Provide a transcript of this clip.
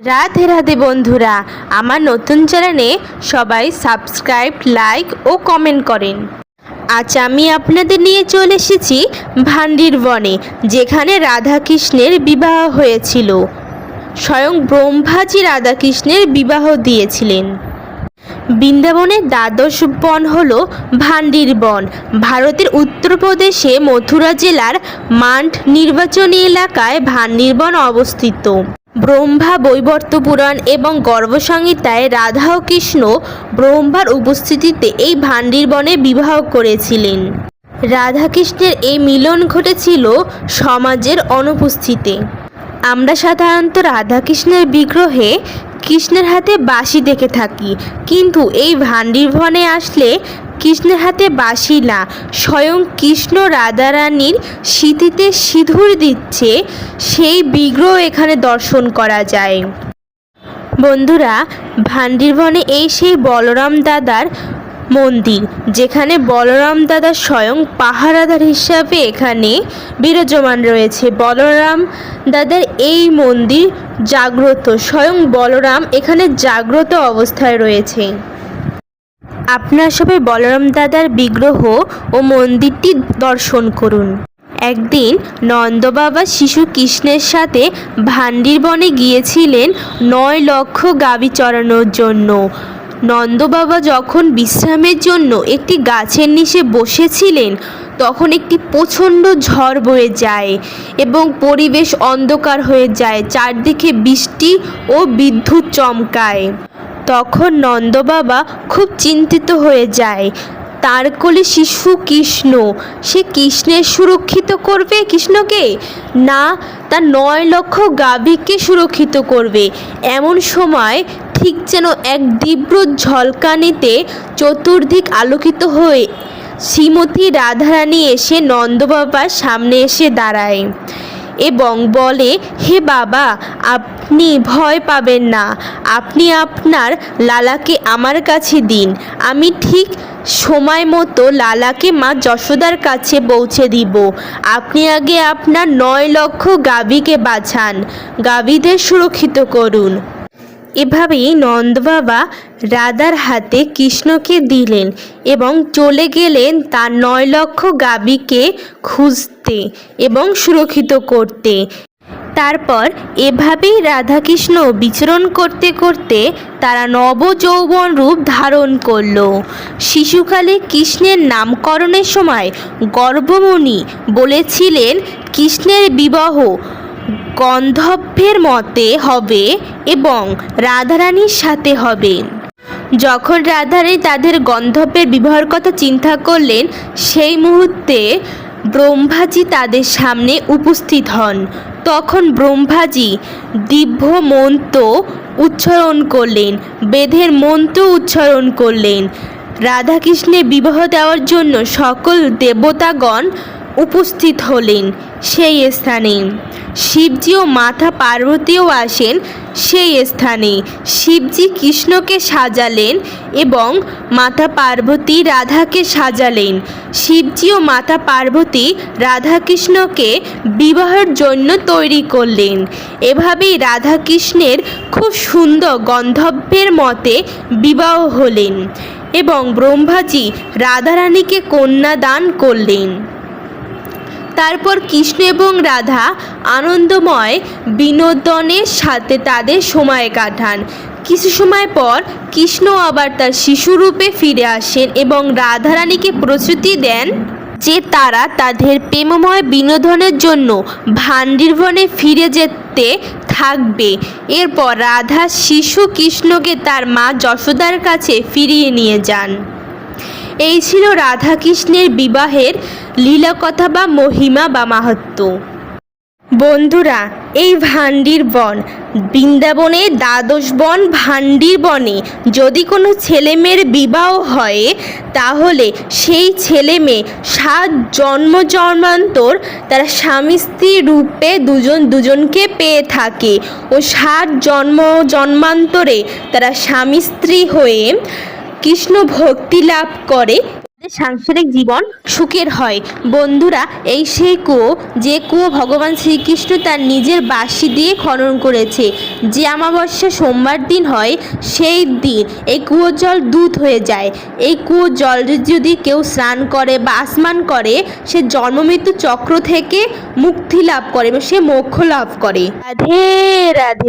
রাধে রাধে বন্ধুরা, আমার নতুন চ্যানেলে সবাই সাবস্ক্রাইব, লাইক ও কমেন্ট করেন। আজ আমি আপনাদের নিয়ে চলে এসেছি ভান্ডির বনে, যেখানে রাধাকৃষ্ণের বিবাহ হয়েছিল। স্বয়ং ব্রহ্মাজি রাধাকৃষ্ণের বিবাহ দিয়েছিলেন। বৃন্দাবনের দ্বাদশ বন হল ভান্ডির বন। ভারতের উত্তরপ্রদেশে মথুরা জেলার মান্ড নির্বাচনী এলাকায় ভান্ডির বন অবস্থিত। ব্রহ্মা বৈবর্ত পুরাণ এবং গর্ভসংহিতায় রাধা ও কৃষ্ণ ব্রহ্মার উপস্থিতিতে এই ভান্ডির বনে বিবাহ করেছিলেন। রাধাকৃষ্ণের এই মিলন ঘটেছিল সমাজের অনুপস্থিতি আমরা সাধারণত রাধাকৃষ্ণের বিগ্রহে কৃষ্ণের হাতে বাঁশি দেখে থাকি, কিন্তু এই ভান্ডির বনে আসলে কৃষ্ণের হাতে বাসি না, স্বয়ং কৃষ্ণ রাধারানীর স্মৃতিতে সিঁদুর দিচ্ছে, সেই বিগ্রহ এখানে দর্শন করা যায়। বন্ধুরা ভান্ডির বনে এই সেই বলরাম দাদার মন্দির, যেখানে বলরাম দাদা স্বয়ং পাহারাদার হিসাবে এখানে বিরাজমান রয়েছে। বলরাম দাদার এই মন্দির জাগ্রত, স্বয়ং বলরাম এখানে জাগ্রত অবস্থায় রয়েছে। আপনার সবাই বলরাম দাদার বিগ্রহ ও মন্দিরটি দর্শন করুন। একদিন নন্দবাবা শিশু কৃষ্ণের সাথে ভান্ডির বনে গিয়েছিলেন নয় লক্ষ গাবি চড়ানোর জন্য। নন্দবাবা যখন বিশ্রামের জন্য একটি গাছের নিচে বসেছিলেন, তখন একটি প্রচণ্ড ঝড় বয়ে যায় এবং পরিবেশ অন্ধকার হয়ে যায়, চারদিকে বৃষ্টি ও বিদ্যুৎ চমকায়। তখন নন্দবাবা খুব চিন্তিত হয়ে যায়। তার কোলে শিশু কৃষ্ণ। সে কৃষ্ণের সুরক্ষিত করবে কৃষ্ণকে? না তার নয় লক্ষ গাভীকে সুরক্ষিত করবে। এমন সময় ঠিক যেন এক তীব্র ঝলকানিতে চতুর্দিক আলোকিত হয়ে শ্রীমতী রাধারানী এসে নন্দবাবার সামনে এসে দাঁড়ায় এবং বলে, হে বাবা আপনি ভয় পাবেন না। আপনি আপনার লালাকে আমার কাছে দিন। আমি ঠিক সময় মতো লালাকে মা যশোদার কাছে পৌঁছে দিব। আপনি আগে আপনার নয় লক্ষ গাভীকে বাছান গাভীদের সুরক্ষিত করুন। এভাবেই নন্দবাবা রাধার হাতে কৃষ্ণকে দিলেন এবং চলে গেলেন তার নয় লক্ষ গাভীকে খুঁজতে এবং সুরক্ষিত করতে। তারপর এভাবেই রাধাকৃষ্ণ বিচরণ করতে করতে তারা নব যৌবন রূপ ধারণ করল। শিশুকালে কৃষ্ণের নামকরণের সময় গর্ভমণি বলেছিলেন, কৃষ্ণের বিবাহ গন্ধর্বের মতে হবে এবং রাধারানীর সাথে হবে। যখন রাধারানী তাদের গন্ধর্বের বিবাহের কথা চিন্তা করলেন, সেই মুহূর্তে ব্রহ্মাজি তাদের সামনে উপস্থিত হন। তখন ব্রহ্মাজি দিব্য মন্ত্র উচ্চারণ করলেন, বেদের মন্ত্র উচ্চারণ করলেন। রাধাকৃষ্ণের বিবাহ দেওয়ার জন্য সকল দেবতাগণ উপস্থিত হলেন। সেই স্থানে শিবজি ও মাতা পার্বতীও আসেন সেই স্থানে। শিবজি কৃষ্ণকে সাজালেন এবং মাতা পার্বতী রাধাকে সাজালেন। শিবজি ও মাতা পার্বতী রাধাকৃষ্ণকে বিবাহের জন্য তৈরি করলেন। এভাবেই রাধাকৃষ্ণের খুব সুন্দর গন্ধর্বের মতে বিবাহ হলেন এবং ব্রহ্মাজি রাধারানীকে কন্যা দান করলেন। তারপর কৃষ্ণ এবং রাধা আনন্দময় বিনোদনের সাথে তাদের সময় কাটান। কিছু সময় পর কৃষ্ণ আবার তার শিশুরূপে ফিরে আসেন এবং রাধারানীকে প্রস্তুতি দেন যে তারা তাদের প্রেমময় বিনোদনের জন্য ভান্ডির বনে ফিরে যেতে থাকবে। এরপর রাধা শিশু কৃষ্ণকে তার মা যশোদার কাছে ফিরিয়ে নিয়ে যান। এই ছিল রাধাকৃষ্ণের বিবাহের লীলাকথা বা মহিমা বা মাহাত্ম্য বন্ধুরা, এই ভান্ডির বন, বৃন্দাবনে দ্বাদশ বন ভান্ডির বনে যদি কোনো ছেলেমেয়ের বিবাহ হয়, তাহলে সেই ছেলে মেয়ে সাত জন্ম জন্মান্তর তারা স্বামী স্ত্রী রূপে দুজন দুজনকে পেয়ে থাকে ও সাত জন্ম জন্মান্তরে তারা স্বামী স্ত্রী হয়ে কৃষ্ণ ভক্তি লাভ করে সাংসারিক জীবন সুখের হয়। বন্ধুরা, এই সেই কুয়ো, যে কুয়ো ভগবান শ্রীকৃষ্ণ তার নিজের বাঁশি দিয়ে খনন করেছে। যে অমাবস্যা সোমবার দিন হয়, সেই দিন এই কুয়োর জল দুধ হয়ে যায়। এই কুয়োর জল যদি কেউ স্নান করে বা আসমান করে, সে জন্মমৃত্যু চক্র থেকে মুক্তি লাভ করে এবং সে মোক্ষ লাভ করে। রাধে রাধে।